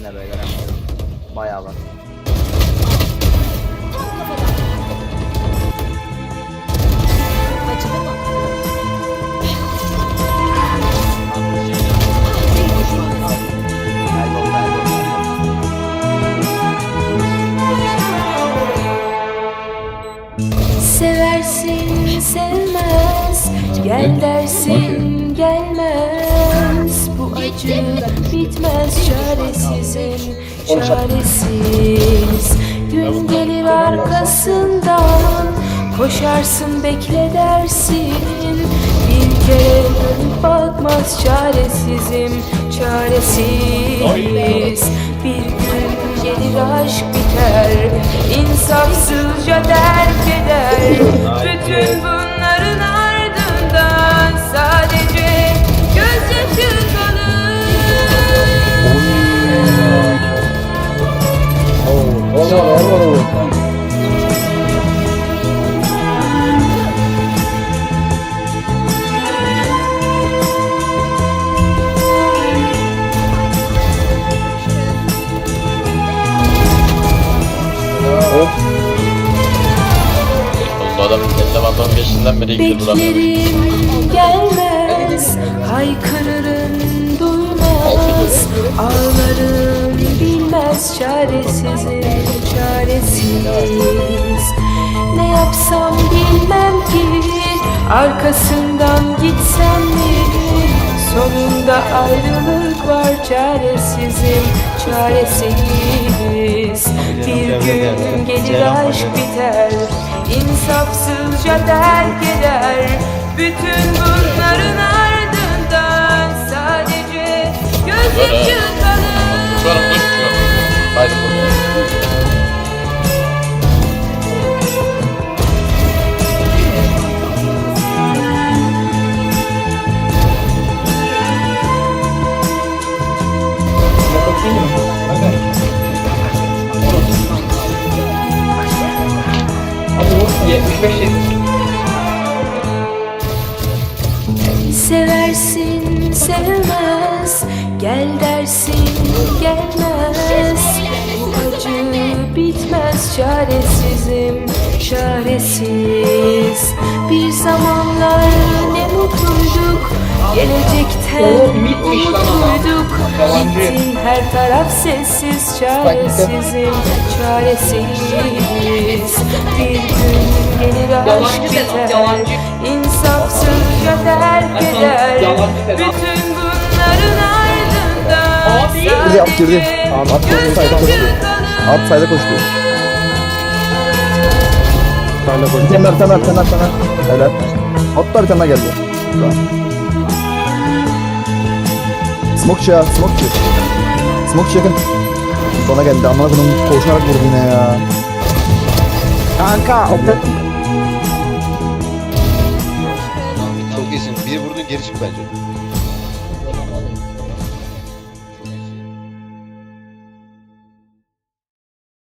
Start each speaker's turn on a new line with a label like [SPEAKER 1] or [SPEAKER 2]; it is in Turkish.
[SPEAKER 1] yine böyle. Bayağı var.
[SPEAKER 2] Seversin sevmez Gel dersin gelmez Acı bitmez çaresizim Çaresiz. Gün gelir arkasından Koşarsın bekle dersin. Bir kere dönüp bakmaz çaresizim Çaresiz. Bir gün gelir aşk biter İnsafsızca terk eder. Bütün bunların
[SPEAKER 3] adam bandon geçtiğinden beri ikidir duramıyor.
[SPEAKER 2] Beklerim gelmez Haykırırım duymaz Ağlarım bilmez Çaresizim çaresiz. Ne yapsam bilmem ki Arkasından gitsem mi? Sonunda ayrılık var çaresizim çaresiz Bir gün gelir aşk biter insafsızca terk eder Bütün Seversin sevmez. Gel dersin gelmez. Bu acı bitmez. Çaresizim Çaresiz. Bir zamanlar ne mutluyduk Gelecekten umutluyduk Gittin her taraf sessiz çaresizim Çaresiz Bir gün gelir aşk biter İnsafsızca terk eder Bütün bunların ardından
[SPEAKER 4] Girdi, at girdi. Tamam, at girdi, sayda koştu. At sayda koştu. Sayda koştu. Temer temer temer temer. Helal. Hatta bir tane geldi. Tamam. Smoke ya, smoke Smoke yakın. Bana geldi. Amına koyayım koşarak vurdu yine ya. Kanka.
[SPEAKER 5] Çok iyisin. Bir vurdun geri çık bence.